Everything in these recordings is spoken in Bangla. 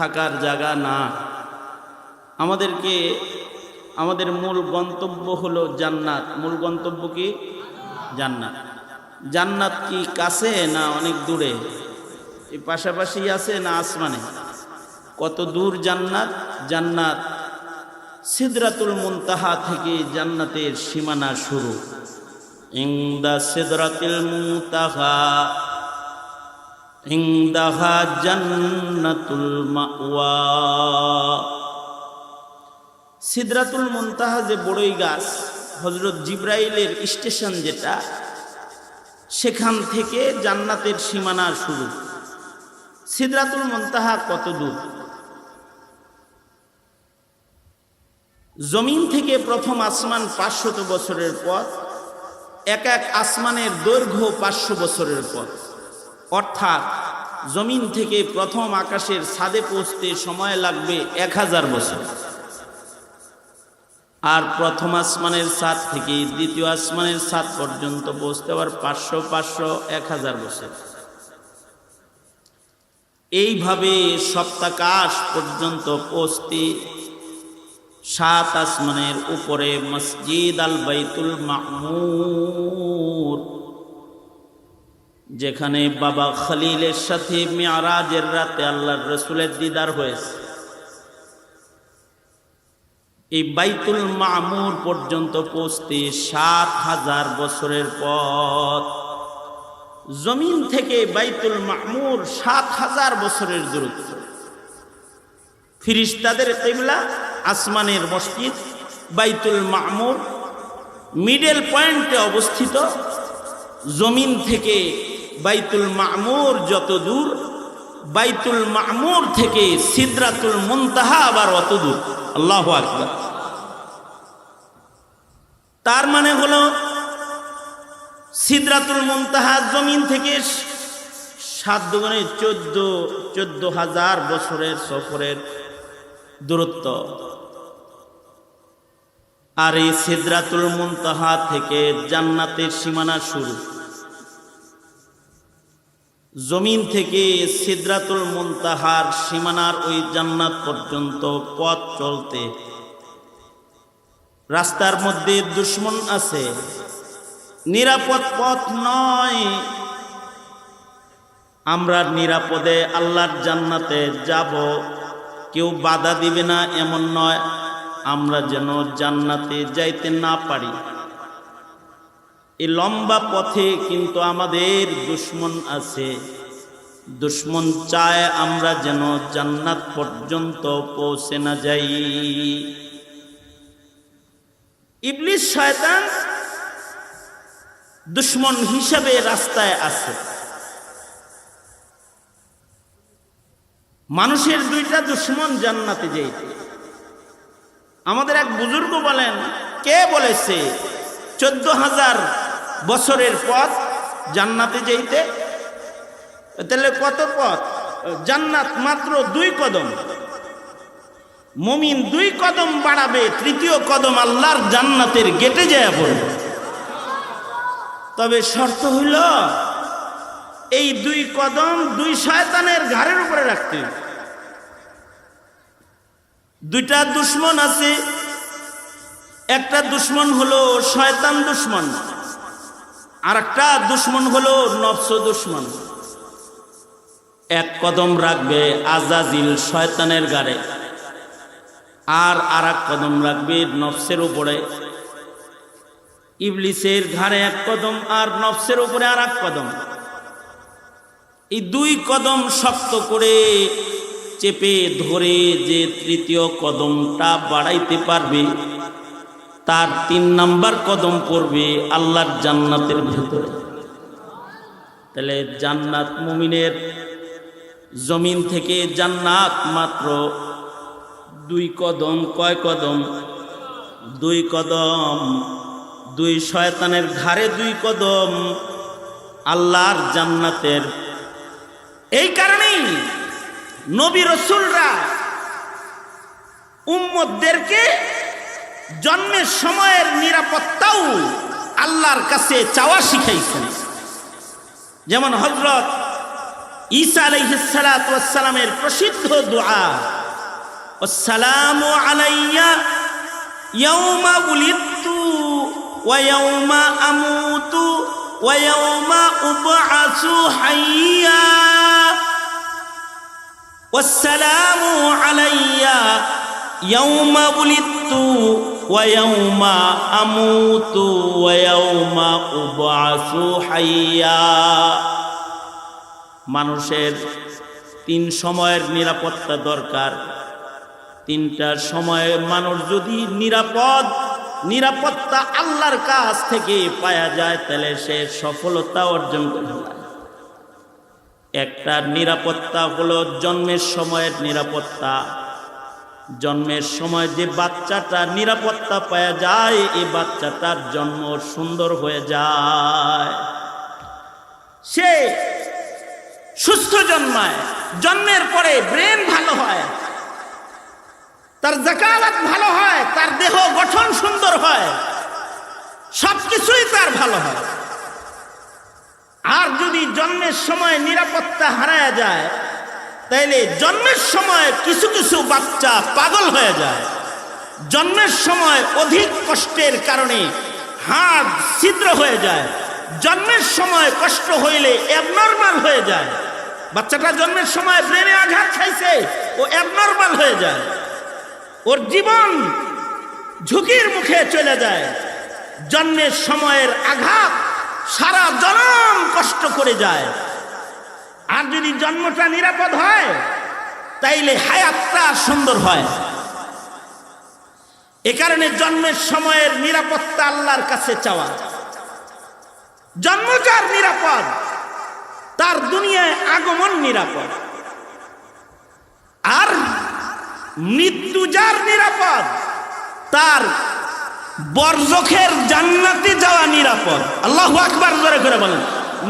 থাকার জায়গা না। আমাদেরকে, আমাদের মূল গন্তব্য হলো জান্নাত। মূল গন্তব্য কি? জান্নাত। জান্নাত কি কাছে না অনেক দূরে? এই পাশাপাশি আছে না আসমানে? কত দূর জান্নাত? জান্নাত সিদরাতুল মুনতাহা থেকে জান্নাতের সীমানা শুরু। ইংদা সিদরাতুল মুনতাহা। জান্নাতুল মাওয়া। সিদরাতুল মুনতাহা যে বড়ই গাছ হজরত জিব্রাইলের স্টেশন যেটা, সেখান থেকে জান্নাতের সীমানা শুরু। সিদরাতুল মুনতাহা কত দূর? জমিন থেকে প্রথম আসমান পাঁচশত বছরের পথ, এক এক আসমানের দৈর্ঘ্য পাঁচশো বছরের পথ। অর্থাৎ জমিন থেকে প্রথম আকাশের ছাদে পৌঁছতে সময় লাগবে এক হাজার বছর। আর প্রথম আসমানের ছাদ থেকে দ্বিতীয় আসমানের ছাদ পর্যন্ত পৌঁছতে আবার পাঁচশো পাঁচশো এক হাজার বছর। এইভাবে সপ্তাকাশ পর্যন্ত পৌঁছতে সাত আসমানের উপরে মসজিদ আল বাইতুল মামুর যেখানে বাবা খালিলের সাথে মেয়ারাজের রাতে আল্লাহর রসুলের দিদার হয়েছে। এই বাইতুল মামুর পর্যন্ত পৌঁছতে সাত হাজার বছরের পথ। জমিন থেকে বাইতুল মামুর সাত হাজার বছরের দূরত্ব। ফিরিস্তাদের কেবলা, আসমানের মসজিদ, বাইতুল মামুর মিডল পয়েন্টে অবস্থিত। জমিন থেকে বাইতুল মামুর যত দূর, বাইতুল মামুর থেকে সিদ্রাতুল মুনতাহা আবার অত দূর। আল্লাহ আকবার। তার মানে হলো, সিদ্রাতুল মুনতাহা জমিন থেকে সাত দুগুণে চোদ্দ চোদ্দ হাজার বছরের সফরের দূরত্ব। আর এই সিদ্রাতুল মুনতাহা থেকে জান্নাতের সীমানা শুরু। জমিন থেকে সিদ্রাতুল মুনতাহার সীমানার ওই জান্নাত পর্যন্ত পথ চলতে। রাস্তার মধ্যে দুশ্মন আছে। নিরাপদ পথ নয়। আমরা নিরাপদে আল্লাহর জান্নাতে যাব। কেউ বাধা দিবে না, এমন নয়। আমরা যেন জান্নাতে যাইতে না পারি। এই লম্বা পথে কিন্তু আমাদের দুশ্মন আছে। দুশ্মন চায় আমরা যেন জান্নাত পর্যন্ত পৌঁছে না যাই। ইবলিশ শয়তান দুশ্মন হিসাবে রাস্তায় আছে। মানুষের দুইটা দুশ্মন জান্নাতে যাইতে আমাদের এক বুজুর্গ বলেন, কে বলেছে, চোদ্দ হাজার বছরের পথ, জান্নাতে যাইতে? তাহলে কত পথ? জান্নাত মাত্র দুই কদম। মমিন দুই কদম বাড়াবে, তৃতীয় কদম আল্লাহর জান্নাতের গেটে যায় পড়বে। তবে শর্ত হইল, এই দুই কদম দুই শয়তানের ঘাড়ের উপরে রাখতে দুইটা দুশ্মন আছে, একটা দুশ্মন হলো শয়তান দুশ্মন। আর একটা দুশ্মন হলো নফস দুশ্মন। এক কদম রাখবে আজাজিল শয়তানের গাড়ে, আর আর এক কদম রাখবে নফসের উপরে। ইবলিসের ঘাড়ে এক কদম আর নফসের উপরে আর এক কদম। এই দুই কদম শক্ত করে চেপে ধরে যে তৃতীয় কদমটা বাড়াইতে পারবে তার তিন নাম্বার কদম পড়বে আল্লাহর জান্নাতের ভেতরে। তাহলে জান্নাত মুমিনের জমিন থেকে জান্নাত মাত্র দুই কদম, কয় কদম? দুই কদম। দুই শয়তানের ঘাড়ে দুই কদম আল্লাহর জান্নাতের। এই কারণেই নবী রসুলরা উম্মতদেরকে জন্মের সময়ের নিরাপত্তাও আল্লাহর কাছে চাওয়া শিখাইছেন যেমন হজরত ঈসা আলাইহিসালামের প্রসিদ্ধ দোয়া আসসালামু আলাইয়া ইয়াউমা উলিদতু ওয়া ইয়াউমা আমুতু ওয়া ইয়াউমা উবআসু হাইয়া والسلام علي يوم ولدت ويوم أموت ويوم أبعث حيا মানুষের তিন সময়ের নিরাপত্তা দরকার তিনটার সময়ে মানুষ যদি নিরাপদ নিরাপত্তা আল্লাহর কাছ থেকে পাওয়া যায় তাহলে সে সফলতা অর্জন করে একটা নিরাপত্তা হলো জন্মের সময়ের নিরাপত্তা জন্মের সময় যে বাচ্চাটা নিরাপত্তা পাওয়া যায় এই বাচ্চাটার জন্ম সুন্দর হয়ে যায়। সে সুস্থ জন্মায়, জন্মের পরে ব্রেন ভালো হয়, তার জাকালাত ভালো হয়, তার দেহ গঠন সুন্দর হয়, সবকিছুই তার ভালো হয়। আর যদি জন্মের সময় নিরাপত্তা হারায় যায় তাইলে জন্মের সময় কিছু কিছু বাচ্চা পাগল হয়ে যায়। জন্মের সময় অধিক কষ্টের কারণে হাড় ছিদ্র হয়ে যায়। জন্মের সময় কষ্ট হইলে অ্যাবনর্মাল হয়ে যায়। বাচ্চাটা জন্মের সময় ব্রেনে আঘাত খাইছে, ও অ্যাবনর্মাল হয়ে যায়। ওর জীবন ঝুঁকির মুখে চলে যায়। জন্মের সময়ের আঘাত সারা জনম কষ্ট করে যায়। আর যদি জন্মটা নিরাপদ হয়, তাইলে হায়াতটা সুন্দর হয়। এ কারণে জন্মের সময়ের নিরাপত্তা আল্লাহর কাছে চাওয়া। জন্ম যার নিরাপদ, তার দুনিয়ায় আগমন নিরাপদ। আর মৃত্যু যার নিরাপদ, তার বরজখের জান্নাতে যাওয়া নিরাপদ। আল্লাহ আকবার করে বলেন।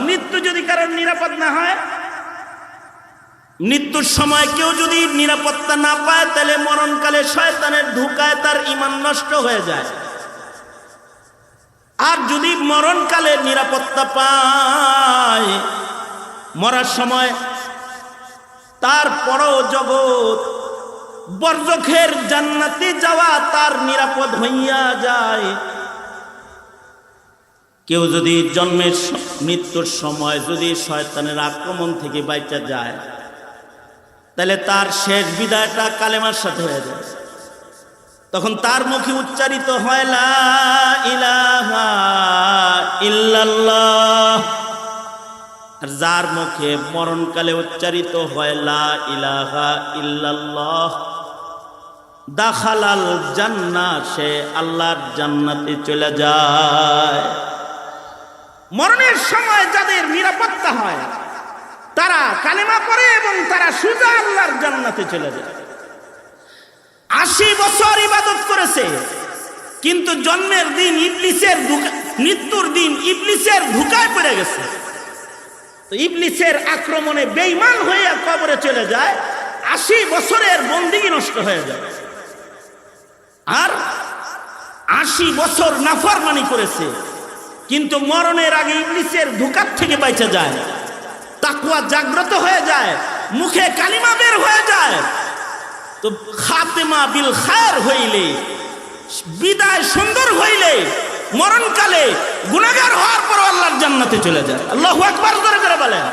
মৃত্যু যদি কারোর নিরাপদ না হয় মৃত্যুর সময় কেউ যদি নিরাপত্তা না পায়, তাহলে মরণকালে শয়তানের ধোকায় তার ইমান নষ্ট হয়ে যায়। আর যদি মরণকালে নিরাপত্তা পায়, মরার সময় তারপরও জগৎ বর্জখের জান্নাতে যাওয়া তার নিরাপদ হইয়া যায়। কেউ যদি জন্মের মৃত্যুর সময় যদি শয়তানের আক্রমণ থেকে বাইচা যায় তাহলে তার শেষ বিদায়টা কালেমার সাথে হয়ে যায়। তখন তার মুখে উচ্চারিত হয়, লা ইলাহা ইল্লাল্লাহ। আর যার মুখে মরণকালে উচ্চারিত হয়, লা ইলাহা ইল্লাল্লাহ। দাখালাল জান্না সে আল্লাহর জান্নাতে চলে যায়। মরণের সময় যাদের নিরাপত্তা হয় তারা কালেমা পড়ে এবং তারা সুজা আল্লাহর জান্নাতে চলে যায়। আশি বছর ইবাদত করেছে, কিন্তু জন্মের দিন ইবলিসের মৃত্যুর দিন ইবলিসের ধোকায় পড়ে গেছে। ইবলিসের আক্রমণে বেইমান হয়ে কবরে চলে যায়, আশি বছরের বন্দিগি নষ্ট হয়ে যায়। আর আশি বছর নাফরমানি করেছে, কিন্তু মরণের আগে ইবলিসের ধোকার থেকে বাইচা যায় তাকুয়া জাগ্রত হয়ে যায়, মুখে কালিমা বের হয়ে যায়। তো খাতেমা বিল খায়ের হইলে, বিদায় সুন্দর হইলে, মরণকালে গুনাহগার হওয়ার পর আল্লাহর জান্নাতে চলে যায়। আল্লাহ একবার করে করে বলেন।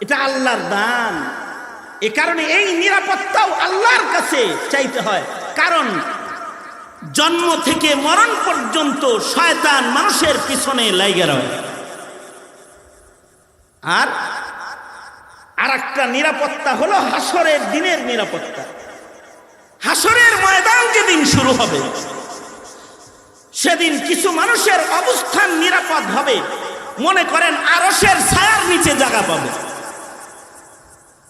এটা আল্লাহর দান। এ কারণে এই নিরাপত্তাও আল্লাহর কাছে চাইতে হয়। কারণ জন্ম থেকে মরণ পর্যন্ত শয়তান মানুষের পিছনে লাইগে রয়। আর আর একটা নিরাপত্তা হলো হাসরের দিনের নিরাপত্তা। হাসরের ময়দান যেদিন শুরু হবে, সেদিন কিছু মানুষের অবস্থান নিরাপদ হবে। মনে করেন আরসের ছায়ার নিচে জায়গা পাবে।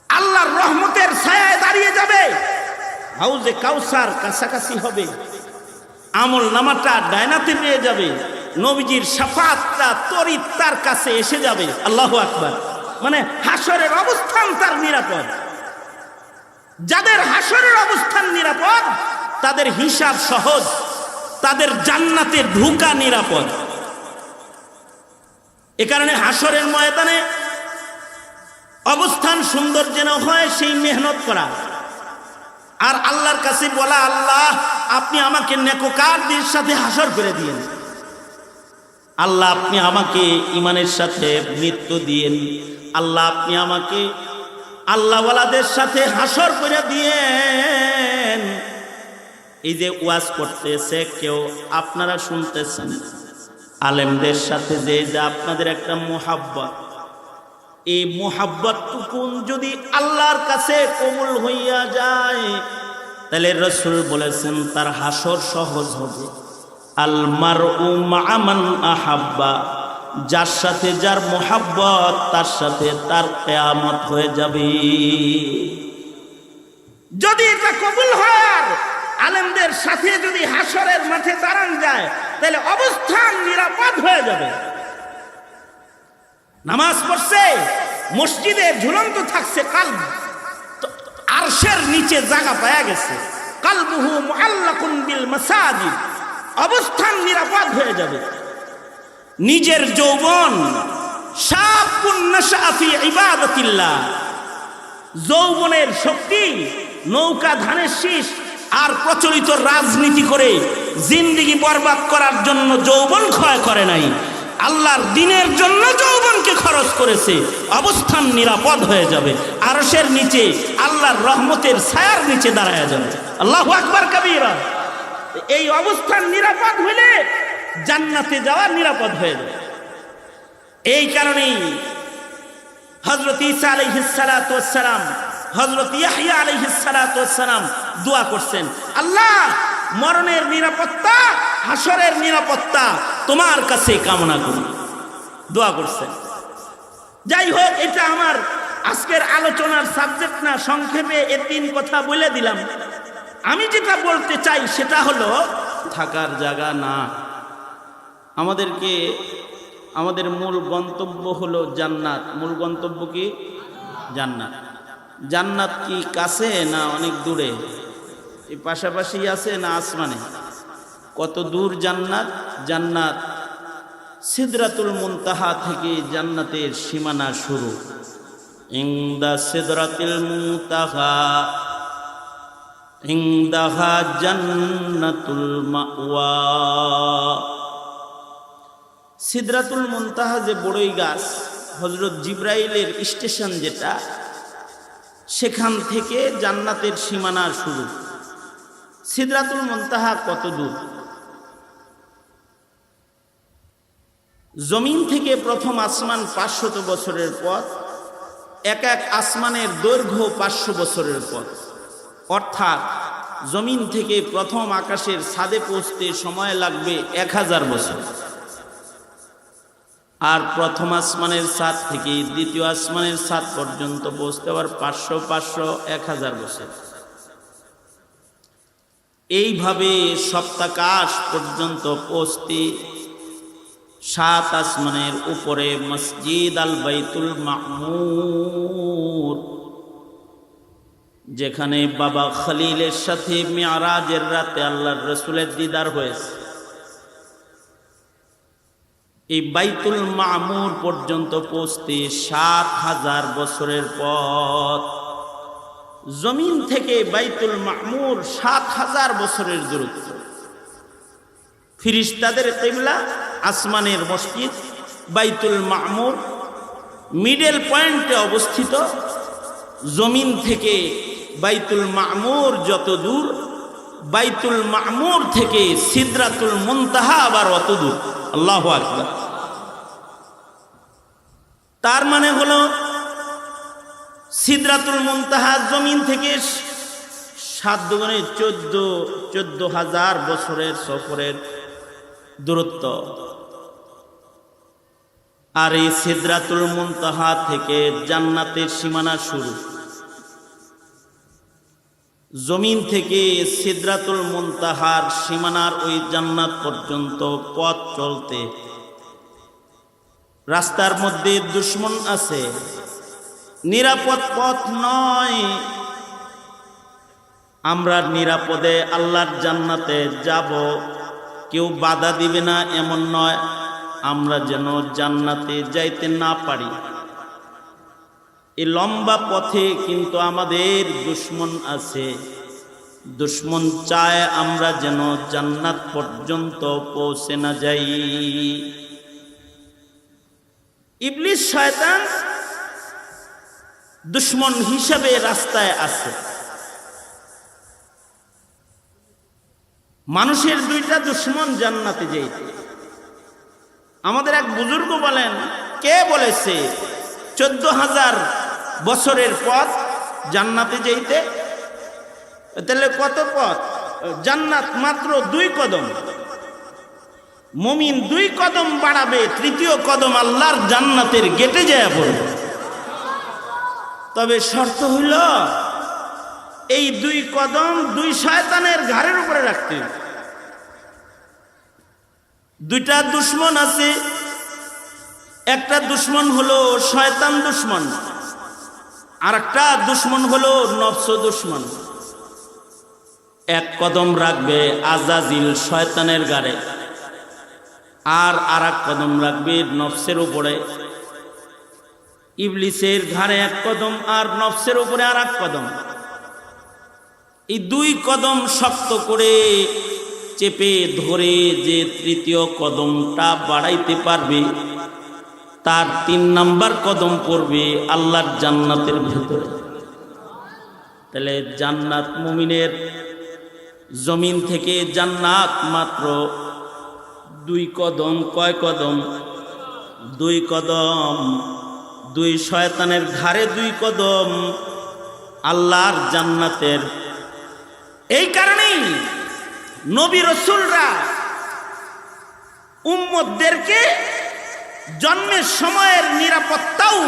আল্লাহর রহমতের ছায়ায় দাঁড়িয়ে যাবে। হাউজে কাউসার কাছাকাছি হবে। আমল নামাটা ডায়নাতে পেয়ে যাবে। নবীজির সাফাতটা তরিত তার কাছে এসে যাবে। আল্লাহ আকবার। মানে হাসরের অবস্থান তার নিরাপদ। যাদের হাসরের অবস্থান নিরাপদ, তাদের হিসাব সহজ, তাদের জান্নাতে ঢুকা নিরাপদ। এ কারণে হাসরের ময়দানে অবস্থান সুন্দর যেন হয়, সেই মেহনত করা। আর আল্লাহর কাছে বলা, আল্লাহ, আপনি আমাকে নেকোকারদের সাথে হাসর করে দিয়েন। আল্লাহ, আপনি আমাকে ইমানের সাথে মৃত্যু দিয়েন। আল্লাহ, আপনি আমাকে আল্লাহওয়ালাদের সাথে হাসর করে দিয়েন। এই যে ওয়াজ করতেছে, কেউ আপনারা শুনতেছেন? আলেমদের সাথে যে যে আপনাদের একটা মোহাব্বত, এই মোহাব্বতটুকুন যদি আল্লাহর কাছে কবুল হইয়া যায়, তাহলে রসুল বলেছেন, তার হাসর সহজ হবে। আলমার উ মামান আহাব্বা, যার সাথে যার মোহাব্বত, তার সাথে তার কেয়ামত হয়ে যাবে। যদি এটা কবুল হয় আলেমদের সাথে যদি হাসরের মাঠে দাঁড়ান যায়, তাহলে অবস্থান নিরাপদ হয়ে যাবে। নামাজ পড়ছে, মসজিদে ঝুলন্ত থাকছে কাল আরশের নিচে জায়গা পাওয়া গেছে। কালবুহু মুআল্লাকুন বিল মাসাজিদ। অবস্থান নিরাপদ হয়ে যাবে। নিজের যৌবন ইবাদতিল্লাহ। যৌবনের শক্তি, নৌকা, ধানের শীষ আর প্রচলিত রাজনীতি করে জিন্দিগি বরবাদ করার জন্য যৌবন ক্ষয় করে নাই। আল্লাহর দিনের জন্য যৌবনকে খরচ করেছে। অবস্থান নিরাপদ হয়ে যাবে। আরসের নিচে আল্লাহর রহমতের ছায়ার নিচে দাঁড়ায় যাবে। আল্লাহ আকবার, কবিরা। এই অবস্থান নিরাপদ হইলে জান্নাতে যাওয়া নিরাপদ হয়ে যাবে। এই কারণেই হজরত ঈসা আলহিসালাম হজরত ইয়াহিয়া আলহিসালাম দোয়া করছেন, আল্লাহ, মরণের নিরাপত্তা হাসরের নিরাপত্তা তোমার কাছে কামনা করি। দোয়া করছেন। যাই হোক, এটা আমার আজকের আলোচনার সাবজেক্ট না, সংক্ষেপে এ তিন কথা বলে দিলাম। আমি যেটা বলতে চাই সেটা হলো, থাকার জায়গা না। আমাদেরকে, আমাদের মূল গন্তব্য হলো জান্নাত। মূল গন্তব্য কি? জান্নাত। জান্নাত কি কাছে না অনেক দূরে? এই পাশাপাশি আছে না আসমানে? কত দূর জান্নাত? জান্নাত সিদরাতুল মুনতাহা থেকে জান্নাতের সীমানা শুরু। ইংদা সিদরাতুল মুনতাহা। জান্নাতুল মাওয়া। সিদরাতুল মুনতাহা যে বড়ই গাছ হজরত জিব্রাইলের স্টেশন যেটা, সেখান থেকে জান্নাতের সীমানা শুরু। সিদরাতুল মুনতাহা কত দূর? জমিন থেকে প্রথম আসমান পাঁচশত বছরের পথ, এক এক আসমানের দৈর্ঘ্য পাঁচশো বছরের পথ। অর্থাৎ জমিন থেকে প্রথম আকাশের ছাদে পৌঁছতে সময় লাগবে এক হাজার বছর। আর প্রথম আসমানের সাত থেকে দ্বিতীয় আসমানের সাত পর্যন্ত পৌঁছতে আবার পাঁচশো পাঁচশো এক হাজার বছর। এইভাবে সপ্তাকাশ পর্যন্ত পৌঁছতে সাত আসমানের উপরে মসজিদ আল বাইতুল মাহমুর যেখানে বাবা খালিলের সাথে মেয়ারাজের রাতে আল্লাহর রসুলের দিদার হয়েছে। এই বাইতুল মামুর পর্যন্ত পৌঁছতে সাত হাজার বছরের পথ। জমিন থেকে বাইতুল মামুর সাত হাজার বছরের দূরত্ব। ফিরিস্তাদের কেবলা, আসমানের মসজিদ, বাইতুল মামুর, মিডল পয়েন্টে অবস্থিত। জমিন থেকে বাইতুল মামুর যত দূর, বাইতুল মামুর থেকে সিদ্রাতুল মুনতাহা আবার অত দূর। আল্লাহ আকবার। তার মানে হলো, সিদ্রাতুল মুনতাহা জমিন থেকে সাত দুগুণে চোদ্দ চোদ্দ হাজার বছরের সফরের দূরত্ব। আর এই সিদ্রাতুল মুনতাহা থেকে জান্নাতের সীমানা শুরু। জমিন থেকে সিদ্রাতুল মুনতাহার সীমানার ওই জান্নাত পর্যন্ত পথ চলতে। রাস্তার মধ্যে দুশ্মন আছে। নিরাপদ পথ নয়। আমরা নিরাপদে আল্লাহর জান্নাতে যাব। কেউ বাধা দিবে না, এমন নয়। আমরা যেন জান্নাতে যাইতে না পারি। এই লম্বা পথে কিন্তু আমাদের দুশ্মন আছে। দুশ্মন চায় আমরা যেন জান্নাত পর্যন্ত পৌঁছে না যাই। ইবলিশ শয়তান দুশ্মন হিসাবে রাস্তায় আছে। মানুষের দুইটা দুশ্মন জান্নাতে যেতে আমাদের এক বুজুর্গ বলেন, কে বলেছে, চোদ্দ হাজার বছরের পথ, জান্নাতে যেতে তাহলে কত পথ? জান্নাত মাত্র দুই কদম। মমিন দুই কদম বাড়াবে, তৃতীয় কদম আল্লাহর জান্নাতের গেটে যায় পড়বে। তবে শর্ত হইল, এই দুই কদম দুই শয়তানের ঘাড়ের উপরে রাখতে দুইটা দুশ্মন আছে, একটা দুশ্মন হলো শয়তান দুশ্মন। আর একটা দুশ্মন হলো নফস দুশ্মন। এক কদম রাখবে আজাজিল শয়তানের গাড়ে, আর আর এক কদম রাখবে নফসের উপরে। ইবলিসের ঘাড়ে এক কদম আর নফসের উপরে আর এক কদম। এই দুই কদম শক্ত করে চেপে ধরে যে তৃতীয় কদমটা বাড়াইতে পারবে তার তিন নাম্বার কদম পড়বে আল্লাহর জান্নাতের ভেতরে। তাহলে জান্নাত মুমিনের জমিন থেকে জান্নাত মাত্র দুই কদম, কয় কদম? দুই কদম। দুই শয়তানের ঘাড়ে দুই কদম আল্লাহর জান্নাতের। এই কারণেই নবী রসুলরা উম্মতদেরকে জন্মের সময়ের নিরাপত্তাও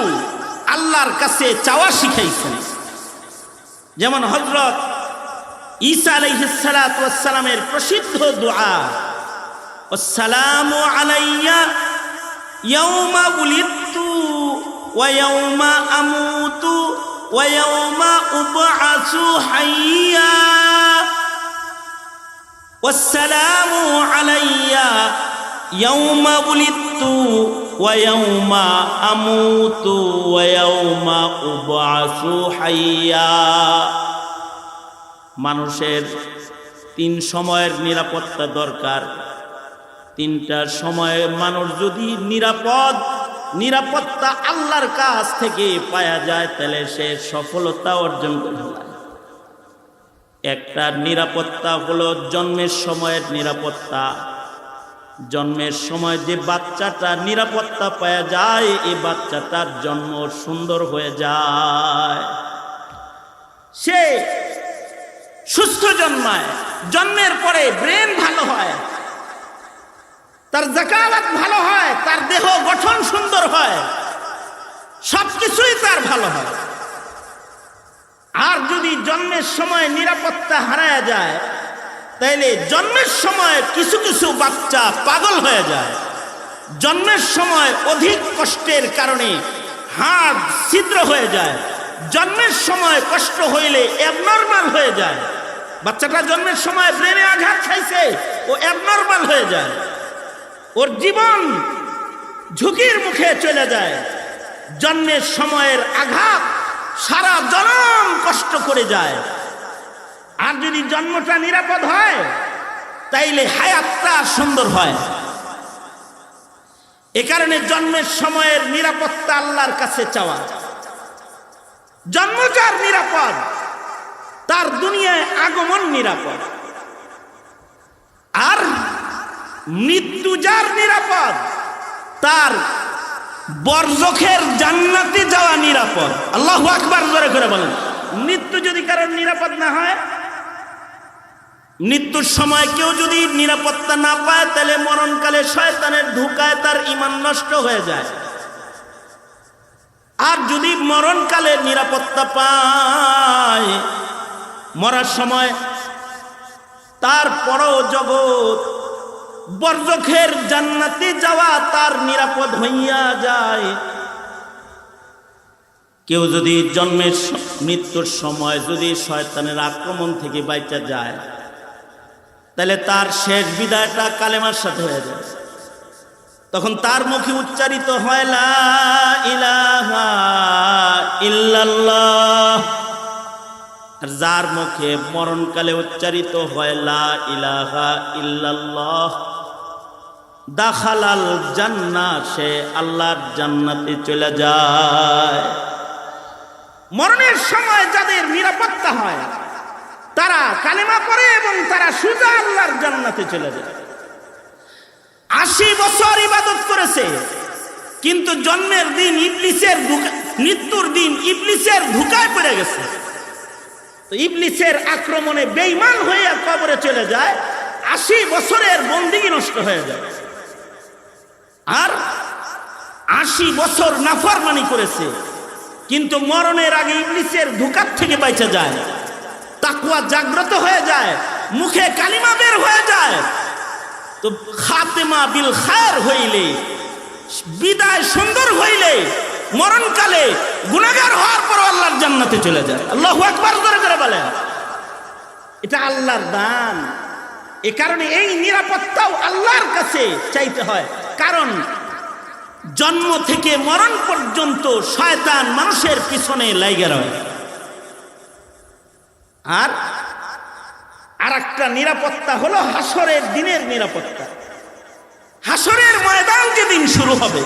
আল্লাহর কাছে চাওয়া শিখাইছেন যেমন হজরত ঈসা আলাইহিসালামের প্রসিদ্ধ দোয়া আসসালামু আলাইয়া ইয়াউমা উলিদতু ওয়া ইয়াউমা আমুতু ওয়া ইয়াউমা উবআসু হাইয়া والسلام علي يوم ولدت ويوم أموت ويوم أبعث حيا মানুষের তিন সময়ের নিরাপত্তা দরকার তিনটা সময়ে মানুষ যদি নিরাপদ নিরাপত্তা আল্লাহর কাছ থেকে পাওয়া যায় তাহলে সে সফলতা অর্জন করে ফেলায় একটা নিরাপত্তা হলো জন্মের সময়ের নিরাপত্তা জন্মের সময় যে বাচ্চাটা নিরাপত্তা পাওয়া যায় এই বাচ্চাটার জন্ম সুন্দর হয়ে যায়। সে সুস্থ জন্মায়, জন্মের পরে ব্রেন ভালো হয়, তার জাকালাত ভালো হয়, তার দেহ গঠন সুন্দর হয়, সবকিছুই তার ভালো হয়। আর যদি জন্মের সময় নিরাপত্তা হারায় যায় তাইলে জন্মের সময় কিছু কিছু বাচ্চা পাগল হয়ে যায়। জন্মের সময় অধিক কষ্টের কারণে হাড় ছিদ্র হয়ে যায়। জন্মের সময় কষ্ট হইলে অ্যাবনর্মাল হয়ে যায়। বাচ্চাটা জন্মের সময় ব্রেনে আঘাত খাইছে, ও অ্যাবনর্মাল হয়ে যায়। ওর জীবন ঝুঁকির মুখে চলে যায়। জন্মের সময়ের আঘাত সারা জনম কষ্ট করে যায়। আর যদি জন্মটা নিরাপদ হয়, তাইলে হায়াতটা সুন্দর হয়। এ কারণে জন্মের সময়ের নিরাপত্তা আল্লাহর কাছে চাওয়া। জন্ম যার নিরাপদ, তার দুনিয়ায় আগমন নিরাপদ। আর মৃত্যু যার নিরাপদ, তার বরজখের জান্নাতে যাওয়া নিরাপদ। আল্লাহ আকবার করে বলেন। মৃত্যু যদি কারোর নিরাপদ না হয় মৃত্যুর সময় কেউ যদি নিরাপত্তা না পায়, তাহলে মরণকালে শয়তানের ধোকায় তার ইমান নষ্ট হয়ে যায়। আর যদি মরণকালে নিরাপত্তা পায়, মরার সময় তারপরও জগৎ বর্জখের জান্নাতে যাওয়া তার নিরাপদ হইয়া যায়। কেউ যদি জন্মের মৃত্যুর সময় যদি শয়তানের আক্রমণ থেকে বাইচা যায় তাহলে তার শেষ বিদায়টা কালেমার সাথে হয়ে যায়। তখন তার মুখে উচ্চারিত হয়, লা ইলাহা ইল্লাল্লাহ। আর যার মুখে মরণকালে উচ্চারিত হয়, লা ইলাহা ইল্লাল্লাহ। দাখালাল জান্না সে আল্লাহর জান্নাতে চলে যায়। মরণের সময় যাদের নিরাপত্তা হয় তারা কালেমা পড়ে এবং তারা সুজা আল্লাহর জান্নাতে চলে যায়। আশি বছর ইবাদত করেছে, কিন্তু জন্মের দিন ইবলিসের মৃত্যুর দিন ইবলিসের ধোকায় পড়ে গেছে। ইবলিসের আক্রমণে বেইমান হয়ে কবরে চলে যায়, আশি বছরের বন্দিগি নষ্ট হয়ে যায়। আর আশি বছর নাফরমানি করেছে, কিন্তু মরণের আগে ইবলিসের ধোকার থেকে বাইচা যায় তাকুয়া জাগ্রত হয়ে যায়, মুখে কালিমা বের হয়ে যায়। তো খাতেমা বিল খায়ের হইলে, বিদায় সুন্দর হইলে, মরণকালে গুনাহগার হওয়ার পর আল্লাহর জান্নাতে চলে যায়। আল্লাহ একবার করে করে বলেন। এটা আল্লাহর দান। এ কারণে এই নিরাপত্তাও আল্লাহর কাছে চাইতে হয়। কারণ জন্ম থেকে মরণ পর্যন্ত শয়তান মানুষের পিছনে লাইগে রয়। আর আর একটা নিরাপত্তা হলো হাসরের দিনের নিরাপত্তা। হাসরের ময়দান যেদিন শুরু হবে,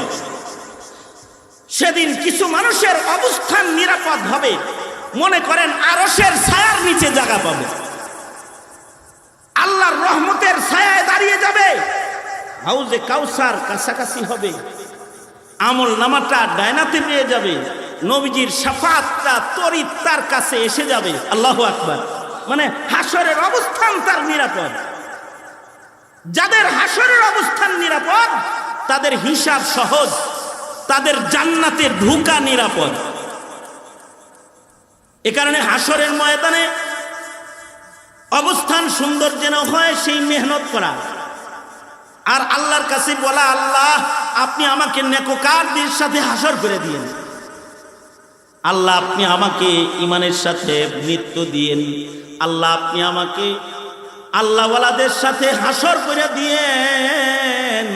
সেদিন কিছু মানুষের অবস্থান নিরাপদ হবে। মনে করেন আরসের ছায়ার নিচে জায়গা পাবে। আল্লাহর রহমতের ছায়ায় দাঁড়িয়ে যাবে। হাউজে কাউসার কাছাকাছি হবে। আমল নামাটা ডায়নাতে পেয়ে যাবে। নবীজির সাফাতটা তরিত তার কাছে এসে যাবে। আল্লাহ আকবার। মানে হাসরের অবস্থান তার নিরাপদ। যাদের হাসরের অবস্থান নিরাপদ, তাদের হিসাব সহজ, তাদের জান্নাতে ঢুকা নিরাপদ। এ কারণে হাসরের ময়দানে অবস্থান সুন্দর যেন হয়, সেই মেহনত করা। আর আল্লাহর কাছে বলা, আল্লাহ, আপনি আমাকে নেকোকারদের সাথে হাসর করে দিয়েন। আল্লাহ, আপনি আমাকে ইমানের সাথে মৃত্যু দিয়েন। আল্লাহ, আপনি আমাকে আল্লাহওয়ালাদের সাথে হাসর করে দিয়েন।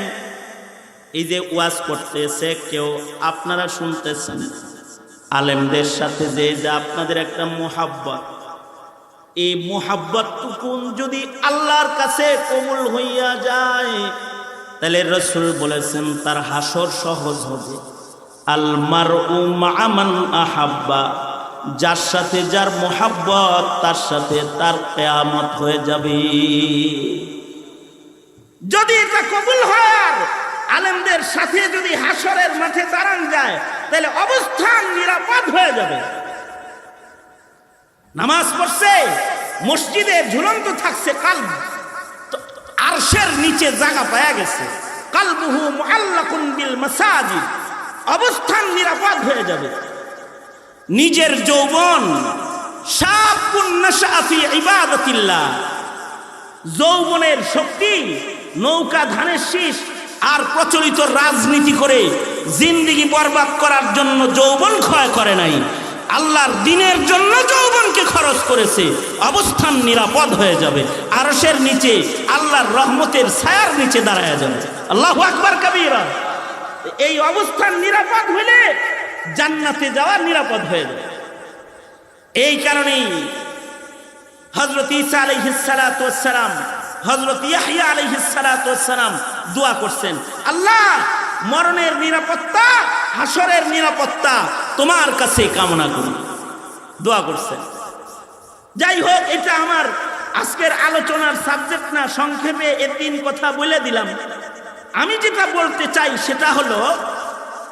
এই যে ওয়াজ করতেছে, কেউ আপনারা শুনতেছেন? আলেমদের সাথে যে যে আপনাদের একটা মোহাব্বত, এই মোহাব্বতটুকুন যদি আল্লাহর কাছে কবুল হইয়া যায়, তাহলে রসুল বলেছেন, তার হাসর সহজ হবে। আলমার উ মামান আহাব্বা, যার সাথে যার মোহাব্বত, তার সাথে তার কেয়ামত হয়ে যাবে। যদি এটা কবুল হয় আলেমদের সাথে যদি হাসরের মাঠে দাঁড়ান যায়, তাহলে অবস্থান নিরাপদ হয়ে যাবে। নামাজ পড়ছে, মসজিদে ঝুলন্ত থাকছে কাল আরশের নিচে জায়গা পাওয়া গেছে। কালবুহু মুআল্লাকুন বিল মাসাজিদ। অবস্থান নিরাপদ হয়ে যাবে। নিজের যৌবন ইবাদতিল্লাহ। যৌবনের শক্তি, নৌকা, ধানের শীষ আর প্রচলিত রাজনীতি করে জিন্দিগি বরবাদ করার জন্য যৌবন ক্ষয় করে নাই। আল্লাহর দিনের জন্য যৌবনকে খরচ করেছে। অবস্থান নিরাপদ হয়ে যাবে। আরসের নিচে, আল্লাহর রহমতের ছায়ার নিচে দাঁড়ায় যাবে। আল্লাহ আকবার, কবিরা। এই অবস্থান নিরাপদ হইলে জান্নাতে যাওয়া নিরাপদ হয়ে যাবে। এই কারণেই হজরত ঈসা আলহিসালাম হজরত ইয়াহিয়া আলহিসালাম দোয়া করছেন, আল্লাহ, মরণের নিরাপত্তা হাসরের নিরাপত্তা তোমার কাছে কামনা করি। দোয়া করছেন। যাই হোক, এটা আমার আজকের আলোচনার সাবজেক্ট না, সংক্ষেপে এ তিন কথা বলে দিলাম। আমি যেটা বলতে চাই সেটা হলো